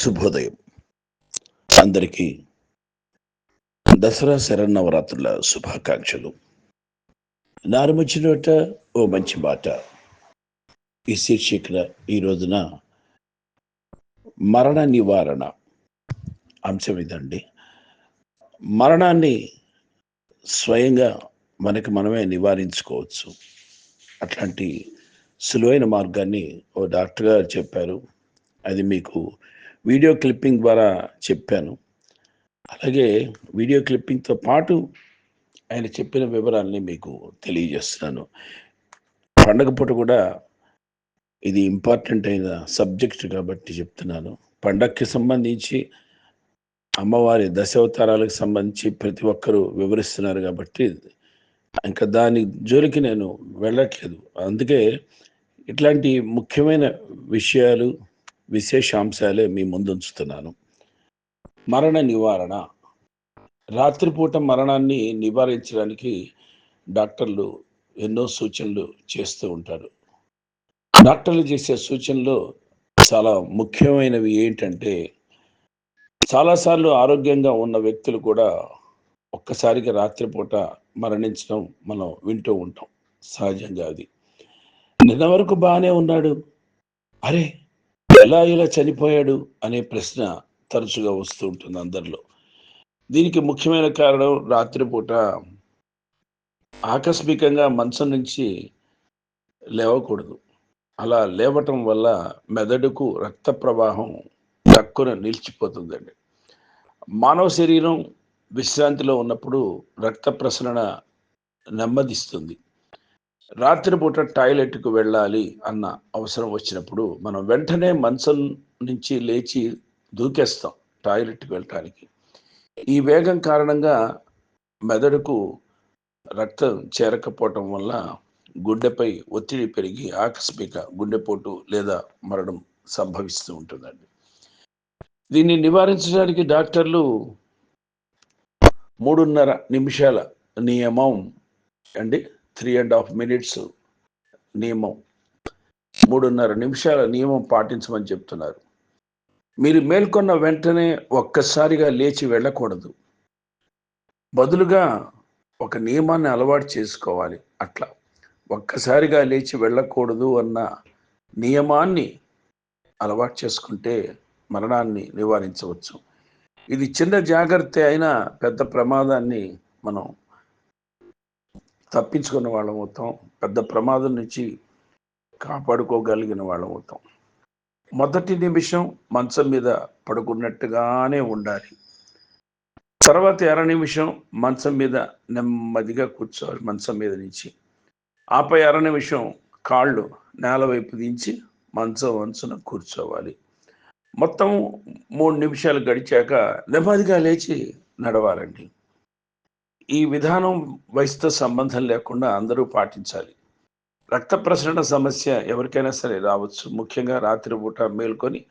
శుభోదయం. అందరికీ దసరా శరన్నవరాత్రుల శుభాకాంక్షలు. నారుమచ్చినట ఓ మంచి మాట. ఈ శీర్షికన ఈ రోజున మరణ నివారణ అంశం ఇదండి. మరణాన్ని స్వయంగా మనకి మనమే నివారించుకోవచ్చు. అట్లాంటి సులువైన మార్గాన్ని ఓ డాక్టర్ గారు చెప్పారు. అది మీకు వీడియో క్లిప్పింగ్ ద్వారా చెప్పాను. అలాగే వీడియో క్లిప్పింగ్తో పాటు ఆయన చెప్పిన వివరాల్ని మీకు తెలియజేస్తున్నాను. పండగ పూట కూడా ఇది ఇంపార్టెంట్ అయిన సబ్జెక్ట్ కాబట్టి చెప్తున్నాను. పండగకి సంబంధించి అమ్మవారి దశావతారాలకు సంబంధించి ప్రతి ఒక్కరూ వివరిస్తున్నారు కాబట్టి ఇంకా దాని జోలికి నేను వెళ్ళట్లేదు. అందుకే ఇట్లాంటి ముఖ్యమైన విషయాలు విశేషాంశాలే మీ ముందు ఉంచుతున్నాను మరణ నివారణ. రాత్రిపూట మరణాన్ని నివారించడానికి డాక్టర్లు ఎన్నో సూచనలు చేస్తూ ఉంటారు. డాక్టర్లు చేసే సూచనలు చాలా ముఖ్యమైనవి ఏంటంటే చాలాసార్లు ఆరోగ్యంగా ఉన్న వ్యక్తులు కూడా ఒక్కసారిగా రాత్రిపూట మరణించడం మనం వింటూ ఉంటాం. సహజంగా అది. నిన్న వరకు బాగానే ఉన్నాడు. అరే ఎలా ఇలా చనిపోయాడు అనే ప్రశ్న తరచుగా వస్తూ ఉంటుంది అందరిలో. దీనికి ముఖ్యమైన కారణం రాత్రిపూట ఆకస్మికంగా మంచం నుంచి లేవకూడదు. అలా లేవటం వల్ల మెదడుకు రక్త ప్రవాహం తక్కువ నిలిచిపోతుందండి. మానవ శరీరం విశ్రాంతిలో ఉన్నప్పుడు రక్త ప్రసరణ నెమ్మదిస్తుంది. రాత్రిపూట టాయిలెట్కు వెళ్ళాలి అన్న అవసరం వచ్చినప్పుడు మనం వెంటనే మంచం నుంచి లేచి దూకేస్తాం టాయిలెట్కి వెళ్ళటానికి. ఈ వేగం కారణంగా మెదడుకు రక్తం చేరకపోవటం వల్ల గుండెపై ఒత్తిడి పెరిగి ఆకస్మిక గుండెపోటు లేదా మరణం సంభవిస్తూ ఉంటుందండి. దీన్ని నివారించడానికి డాక్టర్లు మూడున్నర నిమిషాల నియమం అండి. త్రీ అండ్ హాఫ్ మినిట్స్ నియమం. మూడున్నర నిమిషాల నియమం పాటించమని చెప్తున్నారు. మీరు మేల్కొన్న వెంటనే ఒక్కసారిగా లేచి వెళ్ళకూడదు. బదులుగా ఒక నియమాన్ని అలవాటు చేసుకోవాలి. అట్లా ఒక్కసారిగా లేచి వెళ్ళకూడదు అన్న నియమాన్ని అలవాటు చేసుకుంటే మరణాన్ని నివారించవచ్చు. ఇది చిన్న జాగ్రత్త అయినా పెద్ద ప్రమాదాన్ని మనం తప్పించుకున్న వాళ్ళం అవుతాం పెద్ద ప్రమాదం నుంచి కాపాడుకోగలిగిన వాళ్ళం అవుతాం మొదటి నిమిషం మంచం మీద పడుకున్నట్టుగానే ఉండాలి. తర్వాత అర నిమిషం మంచం మీద నెమ్మదిగా కూర్చోవాలి మంచం మీద నుంచి. ఆపై అర నిమిషం కాళ్ళు నేల వైపు దించి మంచం వంచున కూర్చోవాలి. మొత్తం మూడు నిమిషాలు గడిచాక నెమ్మదిగా లేచి నడవాలండి. ఈ విధానం వయసుతో సంబంధం లేకుండా అందరూ పాటించాలి. రక్త ప్రసరణ సమస్య ఎవరికైనా సరే రావచ్చు. ముఖ్యంగా రాత్రిపూట మేల్కొని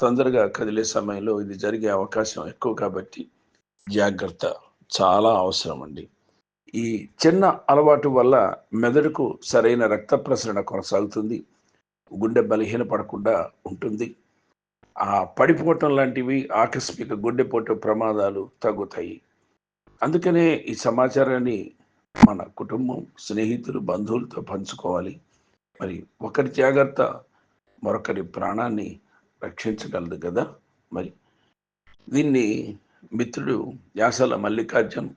తొందరగా కదిలే సమయంలో ఇది జరిగే అవకాశం ఎక్కువ కాబట్టి జాగ్రత్త చాలా అవసరం అండి ఈ చిన్న అలవాటు వల్ల మెదడుకు సరైన రక్త ప్రసరణ కొనసాగుతుంది. గుండె బలహీనపడకుండా ఉంటుంది. ఆ పడిపోవటం లాంటివి ఆకస్మిక గుండెపోటు ప్రమాదాలు తగ్గుతాయి. అందుకనే ఈ సమాచారాన్ని మన కుటుంబం స్నేహితులు బంధువులతో పంచుకోవాలి. మరి ఒకరి జాగ్రత్త మరొకరి ప్రాణాన్ని రక్షించగలదు కదా మరి. దీన్ని మిత్రుడు యాసల మల్లికార్జున్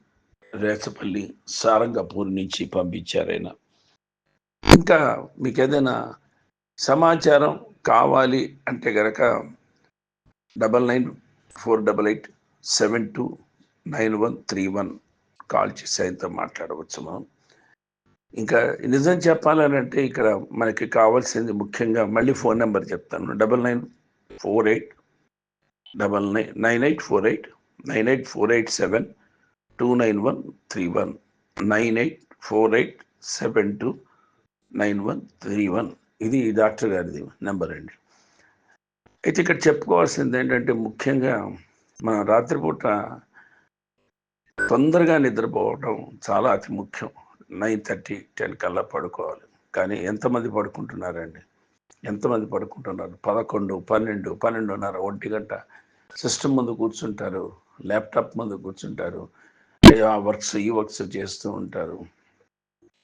రేచపల్లి సారంగపూర్ నుంచి పంపించారైనా ఇంకా మీకు ఏదైనా సమాచారం కావాలి అంటే గనక double nine four double eight seven two nine one three one call చేసి ఆయనతో మాట్లాడవచ్చు మనం. ఇంకా నిజం చెప్పాలని అంటే ఇక్కడ మనకి కావాల్సింది ముఖ్యంగా మళ్ళీ ఫోన్ నెంబర్ చెప్తాను. Double nine four eight double nine nine eight four eight nine eight four eight seven two nine one three one nine eight four eight seven two nine one three one. ఇది doctor గారిది number అండి. అయితే ఇక్కడ చెప్పుకోవాల్సింది ఏంటంటే ముఖ్యంగా మన రాత్రిపూట తొందరగా నిద్రపోవడం చాలా అతి ముఖ్యం. నైన్ థర్టీ టెన్ కల్లా పడుకోవాలి. కానీ ఎంతమంది పడుకుంటున్నారండి? ఎంతమంది పడుకుంటున్నారు? పదకొండు పన్నెండు పన్నెండున్నర ఒంటి గంట. సిస్టమ్ ముందు కూర్చుంటారు ల్యాప్టాప్ ముందు కూర్చుంటారు. ఆ వర్క్స్ ఈ వర్క్స్ చేస్తూ ఉంటారు.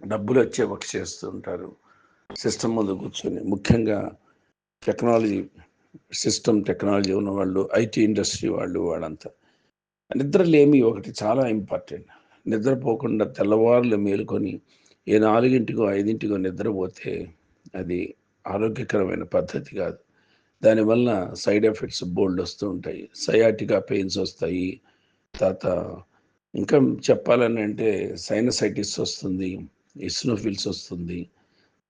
డబ్బులు వచ్చే వర్క్ చేస్తూ ఉంటారు. సిస్టమ్ ముందు కూర్చొని. ముఖ్యంగా టెక్నాలజీ సిస్టమ్ టెక్నాలజీ ఉన్న వాళ్ళు ఐటీ ఇండస్ట్రీ వాళ్ళు వాళ్ళంతా. నిద్రలేమి ఒకటి చాలా ఇంపార్టెంట్. నిద్రపోకుండా తెల్లవారులు మేలుకొని ఏ నాలుగింటికో ఐదింటికో నిద్రపోతే అది ఆరోగ్యకరమైన పద్ధతి కాదు. దానివల్ల సైడ్ ఎఫెక్ట్స్ బోల్డ్ వస్తూ ఉంటాయి. సయాటికా పెయిన్స్ వస్తాయి. తర్వాత ఇంకా చెప్పాలని అంటే సైనసైటిస్ వస్తుంది ఇస్నోఫిల్స్ వస్తుంది.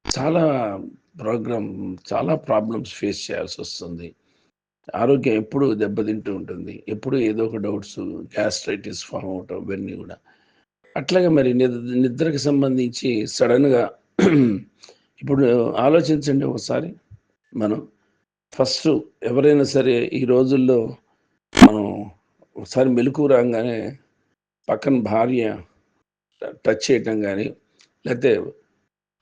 చాలా ప్రోగ్రామ్ చాలా ప్రాబ్లమ్స్ ఫేస్ చేయాల్సి వస్తుంది. ఆరోగ్యం ఎప్పుడు దెబ్బతింటూ ఉంటుంది. ఎప్పుడు ఏదో ఒక డౌట్స్ గ్యాస్ట్రైటిస్ ఫామ్ అవటం ఇవన్నీ కూడా. అట్లాగే మరి నిద్ర నిద్రకు సంబంధించి సడన్గా ఇప్పుడు ఆలోచించండి ఒకసారి మనం. ఫస్ట్ ఎవరైనా సరే ఈ రోజుల్లో మనం ఒకసారి మెలకు రాగానే పక్కన భార్య టచ్ చేయటం కానీ లేకపోతే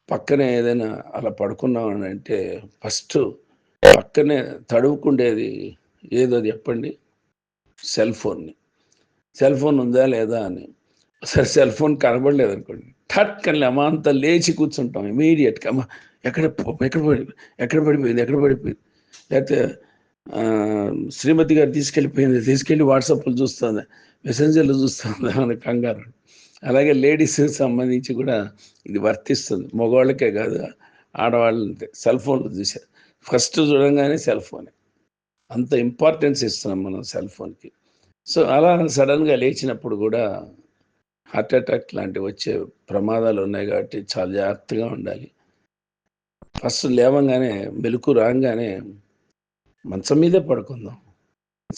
పక్కనే ఏదైనా అలా పడుకున్నామని అంటే ఫస్ట్ పక్కనే తడువుకుండేది ఏదో చెప్పండి? సెల్ ఫోన్ని. సెల్ ఫోన్ ఉందా లేదా అని. సరే సెల్ ఫోన్ కనబడలేదు అనుకోండి. టక్కని అమాంత లేచి కూర్చుంటాం ఇమీడియట్గా అమ్మ ఎక్కడ ఎక్కడ పడి ఎక్కడ పడిపోయింది ఎక్కడ పడిపోయింది? లేకపోతే శ్రీమతి గారు తీసుకెళ్ళిపోయింది తీసుకెళ్ళి వాట్సాప్లు చూస్తుంది? మెసెంజర్లు చూస్తుంది అని కంగారు. అలాగే లేడీస్ సంబంధించి కూడా ఇది వర్తిస్తుంది. మగవాళ్ళకే కాదు ఆడవాళ్ళు సెల్ ఫోన్లు చూశారు ఫస్ట్ చూడంగానే సెల్ ఫోనే. అంత ఇంపార్టెన్స్ ఇస్తున్నాం మనం సెల్ ఫోన్కి. సో అలా సడన్గా లేచినప్పుడు కూడా హార్ట్ అటాక్ లాంటివి వచ్చే ప్రమాదాలు ఉన్నాయి కాబట్టి చాలా జాగ్రత్తగా ఉండాలి. ఫస్ట్ లేవంగానే మెలకు రాగానే మంచం మీదే పడుకుందాం.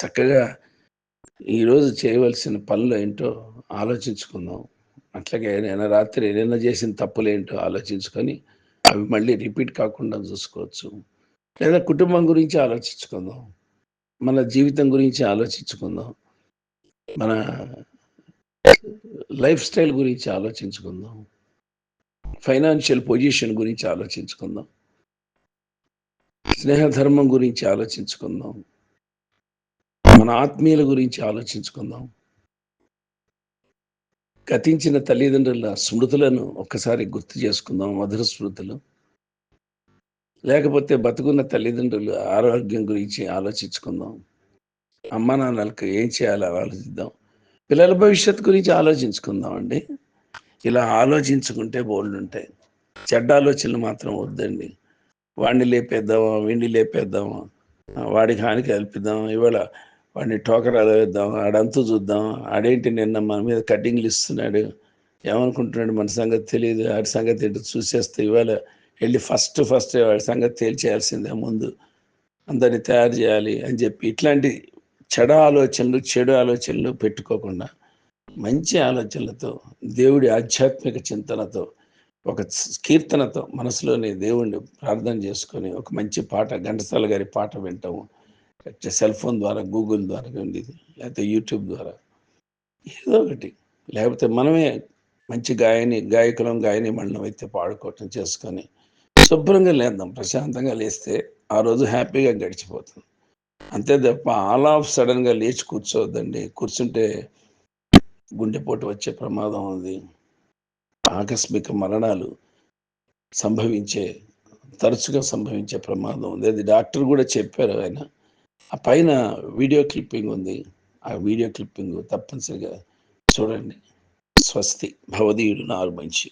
చక్కగా ఈరోజు చేయవలసిన పనులు ఏంటో ఆలోచించుకుందాం. అట్లాగే నేను రాత్రి నిన్న చేసిన తప్పులు ఏంటో ఆలోచించుకొని అవి మళ్ళీ రిపీట్ కాకుండా చూసుకోవచ్చు. లేదా కుటుంబం గురించి ఆలోచించుకుందాం. మన జీవితం గురించి ఆలోచించుకుందాం. మన లైఫ్ స్టైల్ గురించి ఆలోచించుకుందాం. ఫైనాన్షియల్ పొజిషన్ గురించి ఆలోచించుకుందాం. స్నేహధర్మం గురించి ఆలోచించుకుందాం. మన ఆత్మీయుల గురించి ఆలోచించుకుందాం. గతించిన తల్లిదండ్రుల స్మృతులను ఒక్కసారి గుర్తు చేసుకుందాం. మధుర స్మృతులు. లేకపోతే బతుకున్న తల్లిదండ్రులు ఆరోగ్యం గురించి ఆలోచించుకుందాం. అమ్మ నాన్నలకు ఏం చేయాలో ఆలోచిద్దాం. పిల్లల భవిష్యత్తు గురించి ఆలోచించుకుందాం అండి. ఇలా ఆలోచించుకుంటే బోల్డ్ ఉంటాయి. చెడ్డ ఆలోచనలు మాత్రం వద్దండి. వాడిని లేపేద్దామా వీడిని లేపేద్దామా వాడికి హాని కల్పిద్దాం ఇవాళ వాడిని టోకరాలు వేద్దాం ఆడంతు చూద్దాం ఆడేంటి నిన్న మన మీద కటింగ్లు ఇస్తున్నాడు ఏమనుకుంటున్నాడు మన సంగతి తెలియదు ఆడి సంగతి చూసేస్తే ఇవాళ వెళ్ళి ఫస్ట్ ఫస్ట్ వాడి సంగతి తేల్చేయాల్సిందే ముందు. అందరిని తయారు చేయాలి అని చెప్పి ఇట్లాంటి చెడ ఆలోచనలు చెడు ఆలోచనలు పెట్టుకోకుండా మంచి ఆలోచనలతో దేవుడి ఆధ్యాత్మిక చింతనతో ఒక కీర్తనతో మనసులోని దేవుణ్ణి ప్రార్థన చేసుకొని ఒక మంచి పాట ఘంటసాల గారి పాట వింటాము. సెల్ ఫోన్ ద్వారా గూగుల్ ద్వారా ఉండేది లేకపోతే యూట్యూబ్ ద్వారా. ఏదో ఒకటి. లేకపోతే మనమే మంచి గాయని గాయకులం గాయని మండలం అయితే పాడుకోవటం చేసుకొని శుభ్రంగా లేద్దాం ప్రశాంతంగా లేస్తే ఆ రోజు హ్యాపీగా గడిచిపోతుంది అంతే తప్ప ఆల్ ఆఫ్ సడన్గా లేచి కూర్చోవద్దండి. కూర్చుంటే గుండెపోటు వచ్చే ప్రమాదం ఉంది. ఆకస్మిక మరణాలు సంభవించే తరచుగా సంభవించే ప్రమాదం ఉంది. అది డాక్టర్ కూడా చెప్పారు ఆయన. ఆ పైన వీడియో క్లిప్పింగ్ ఉంది. ఆ వీడియో క్లిప్పింగ్ తప్పనిసరిగా చూడండి. స్వస్తి. భవదీయుడు నారు మంచి